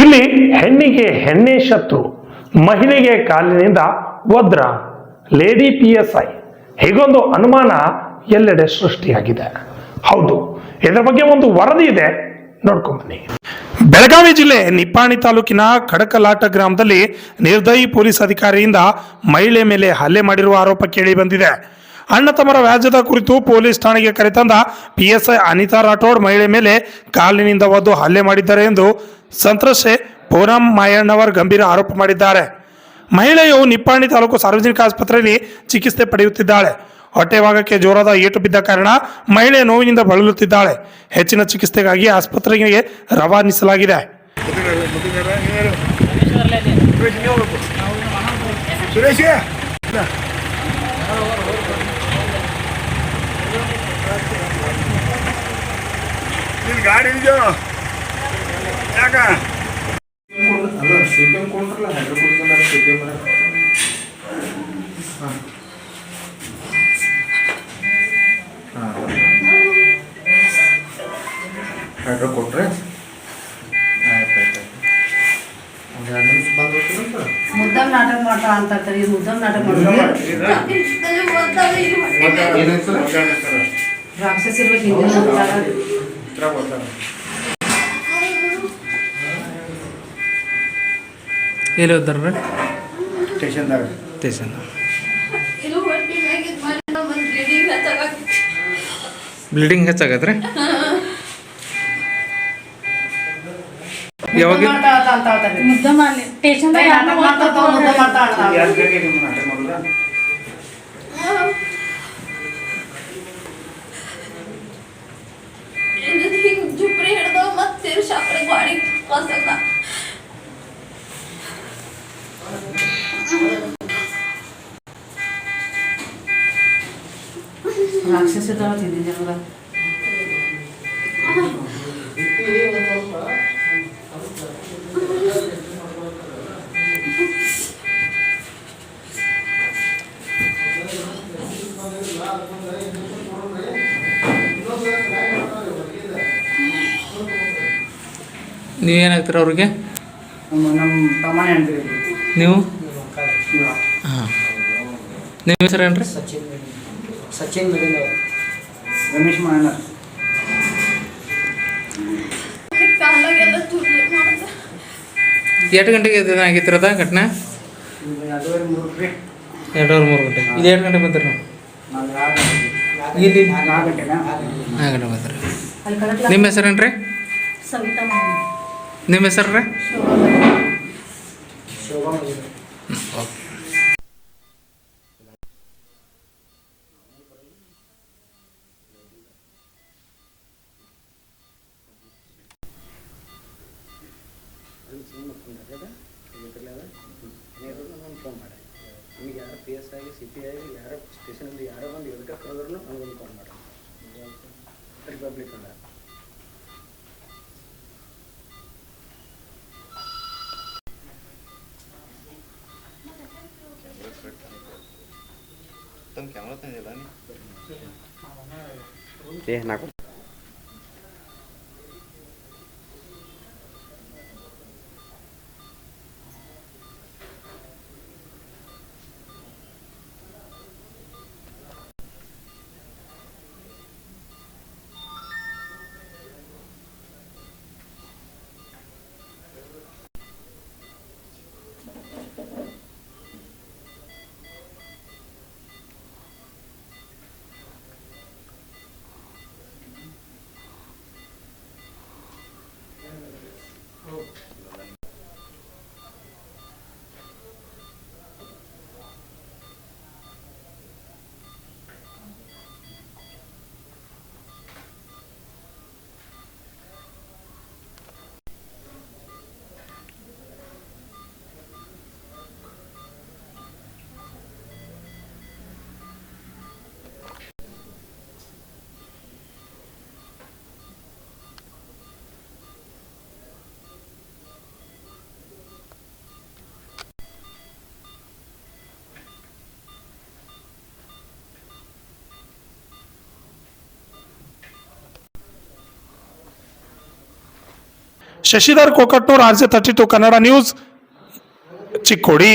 ಇಲ್ಲಿ ಹೆಣ್ಣಿಗೆ ಹೆಣ್ಣೆ ಶತ್ರು, ಮಹಿಳೆಗೆ ಕಾಲಿನಿಂದ ವದ್ರ ಲೇಡಿ ಪಿ ಎಸ್ ಐ. ಹೀಗೊಂದು ಅನುಮಾನ ಎಲ್ಲೆಡೆ ಸೃಷ್ಟಿಯಾಗಿದೆ. ಹೌದು, ಇದರ ಬಗ್ಗೆ ಒಂದು ವರದಿ ಇದೆ. ನೋಡ್ಕೊಂಬನ್ನಿ. ಬೆಳಗಾವಿ ಜಿಲ್ಲೆ ನಿಪ್ಪಾಣಿ ತಾಲೂಕಿನ ಕಡಕಲಾಟ ಗ್ರಾಮದಲ್ಲಿ ನಿರ್ದಯಿ ಪೊಲೀಸ್ ಅಧಿಕಾರಿಯಿಂದ ಮಹಿಳೆ ಮೇಲೆ ಹಲ್ಲೆ ಮಾಡಿರುವ ಆರೋಪ ಕೇಳಿ ಬಂದಿದೆ. ಅಣ್ಣ ತಮ್ಮರ ವ್ಯಾಜ್ಯದ ಕುರಿತು ಪೊಲೀಸ್ ಠಾಣೆಗೆ ಕರೆತಂದ ಪಿಎಸ್ಐ ಅನಿತಾ ರಾಠೋಡ್ ಮಹಿಳೆ ಮೇಲೆ ಕಾಲಿನಿಂದ ಒದ್ದು ಹಲ್ಲೆ ಮಾಡಿದ್ದಾರೆ ಎಂದು ಸಂತ್ರಸ್ತೆ ಪೂನಂ ಮಾಯಣ್ಣವರ್ ಗಂಭೀರ ಆರೋಪ ಮಾಡಿದ್ದಾರೆ. ಮಹಿಳೆಯು ನಿಪ್ಪಾಣಿ ತಾಲೂಕು ಸಾರ್ವಜನಿಕ ಆಸ್ಪತ್ರೆಯಲ್ಲಿ ಚಿಕಿತ್ಸೆ ಪಡೆಯುತ್ತಿದ್ದಾಳೆ. ಹೊಟ್ಟೆ ಭಾಗಕ್ಕೆ ಜೋರಾದ ಏಟು ಬಿದ್ದ ಕಾರಣ ಮಹಿಳೆ ನೋವಿನಿಂದ ಬಳಲುತ್ತಿದ್ದಾಳೆ. ಹೆಚ್ಚಿನ ಚಿಕಿತ್ಸೆಗಾಗಿ ಆಸ್ಪತ್ರೆಗೆ ರವಾನಿಸಲಾಗಿದೆ. ಸುರೇಶ್ ನಿನ್ ಗಾಡಿ ಇದೆಯೋ ಯಾಕ ಅಲ್ಲ C P M ಕೊಡ್ರಲ್ಲ ಹೈಡ್ರೋಪೊಲಿಸ್ C P M hydro ಕೊಟ್ರೆ ಆಯ್ತು ಆಯ್ತು ಆಯ್ತು ಒಂದು ಎರಡು ನಿಮಿಷ ಬಂದು ಹೋಗ್ತೀರಂತ ಮುದ್ದಮ್ ನಾಟಕ ಮಾಡ್ತಾ ಅಂತ ಹೇಳ್ತಾರೆ ಇದು ಮುದ್ದಮ್ ನಾಟಕ ಮಾಡಿದ್ರೆ ಏನಾಯ್ತು ಸರ್ ರಾಕ್ಷಸ ಇರ್ಬೇಕು ಹಿಂದಿನ ಅವತಾರ. ಎಲ್ಲಿ ಹೋದಾರ ಸ್ಟೇಷನ್ದಾಗ ಸ್ಟೇಷನ್ ಇದು ಹೊಟ್ಟಿ ಮ್ಯಾಗಿದ್ ಮಾಡಿ ನಮ್ಮನ್ನ bleeding ಹಚ್ಚಾಕತ್ತಿ. ಬ್ಲೀಡಿಂಗ್ ಹೆಚ್ಚಾಗತ್ರಿ ಯಾವಾಗ ಮುದ್ದಮ್ ಮಾಡ್ತಾ ಅಂತ ಹೇಳ್ತಾರೆ. ಮುದ್ದ ಮಾಡ್ಲಿ ಸ್ಟೇಷನ್ ಏ, ನಾಟಕ ಮಾಡ್ತಾ ಗಾಡಿ ಕಳ್ಸಕ್ಕ ರಾಕ್ಷಸ ಇದ್ದಾವ ಹಿಂದಿನ ಜನರ ನೀವೇನಾಗ್ತೀರ ಅವ್ರಿಗೆ? ನೀವು? ಹಾಂ. ನಿಮ್ಮ ಹೆಸರು ಏನ್ರಿ? ಸಚಿನ್ ಸಚಿನ್ ಮಿಡಿಲ್ ರಮೇಶ್ ಮಾಡ್ದ ಎಷ್ಟು ಗಂಟೆಗೆ ಆಗಿತ್ತಿರದ ಘಟನೆ? ಎರಡೂವರೆ ಮೂರು ರೀ ಗಂಟೆ. ಇದು ಎರಡು ಗಂಟೆ ಬಂದ್ರಿ ನಾವು? ನಾವು ಇಲ್ಲಿ ನಾಲ್ಕು ಗಂಟೆ ಬಂದ್ರಿ. ನಿಮ್ಮ ಹೆಸರು ಏನ್ರಿ? ಸವಿತಾ ನಿಮ್ಮ ಹೆಸರು ರೀ? ಓಕೆ. ಸ್ಟೇಷನಲ್ಲಿ ಯಾರೋ ಒಂದು ಎದಕ್ಕೆ ಕರೆದ್ರೂ ನನಗೊಂದು ಕಾಲ್ ಮಾಡಿ ರಿಪಬ್ಲಿಕ್ ಅಲ್ಲ Cameron Sí, es naco. Shashidhar Kokatnur R J thirty two Kannada news Chikkodi.